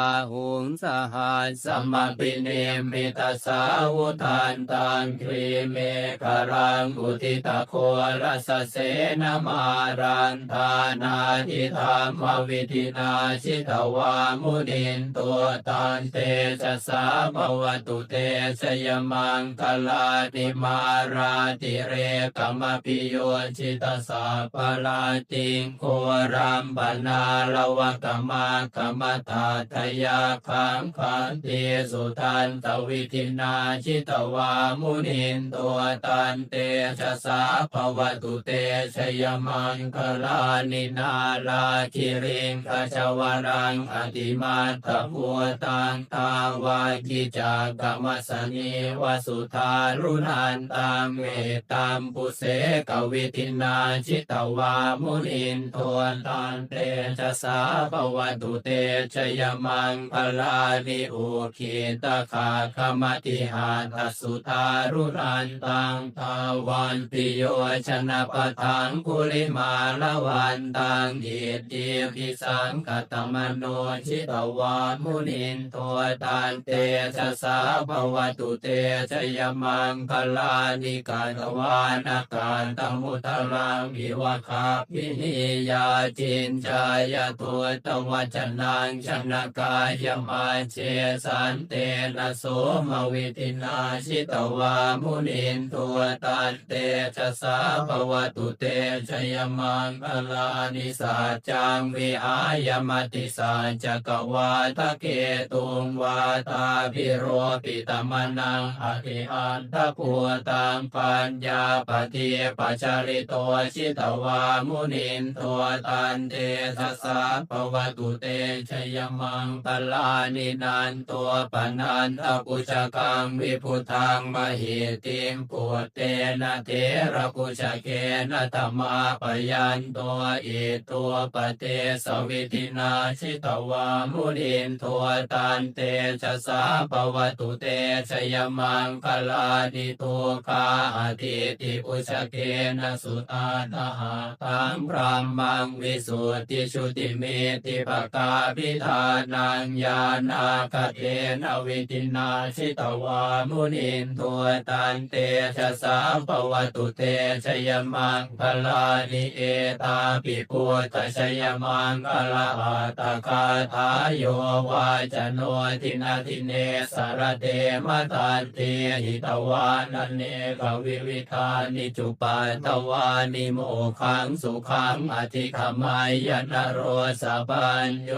อาหุงสหัสสมปิเนมิตาสาวุทานตังครีเมฆรังอุทิตโครัสเสนมารันทานาทิธรรมวิธินาชิตวามุนินตัวตันเตชะสาภวตุเตชยมังคลาติมาราติเรกมปิโยชิตสาปลาติงโครัมปนาลวกมากมตาทยาคังคันติสุทันตวิธินาชิตวามุนินตัวตันเตชะสาภวตุเตชยมังคลานินาลาคิริงคชวรังอติมาตพัวตังตาวากิจากรรมสนีวสุธารุนันตังเมตตามปุเสกวิธินาชิตวามุนินทวตันเตชะสาภวตุเตชยมังพลานิโอคิตาคาคมติหาทสุธารุนันตังทาวันปิโยชนะปะทังกุลิมาลวันตังเดียดียพิสังกตมโนชิตวามุนินทวตันเตชะสาภวตุเตชยมังคลานิกาตวานากาตมุตรังวิวคาพินิยาจินจายตัวตวัจนังชนะกายมาเชสันเตนะโสมวิตินาชิตวามุนินตัวตันเตชะสาภวตุเตชยมังคลานิสัจจังวิหายมติสัจจกวาทะเกตุงวาตาพิโรปิตมนังอภิอันทภูตังปัญญาปฏิปัจจริโตชิตวามุนินตัวตันเตชะสาภวตุเตชยมังคลานินันตัวปนันทปุชกังวิพุทังมหิติมปุเตนะเทระปุชเกนะธรรมาปยันตัวอิตัวปเตสวิธินาชิตวามุนินตัวตันเตชะสาปวตุเตชยมังคลาดิตัวกาอธิติปุชเกนะสุตาตหาตังพรามังวิสุทธิชุติเมติปกาพิธานังญาณาคเทนวิตินาชิตวามุนินตัวตันเตชะสาปวตุเตชยมังคลานิเอตาปิปุตตชยมังคลาตคาทายโยวาจโนทินาทิเนสารเตมตันเตหิตวานันเนกวิวิธานิจุปัตตวานิโมขังสุขังอธิขมายนโรสปัญโย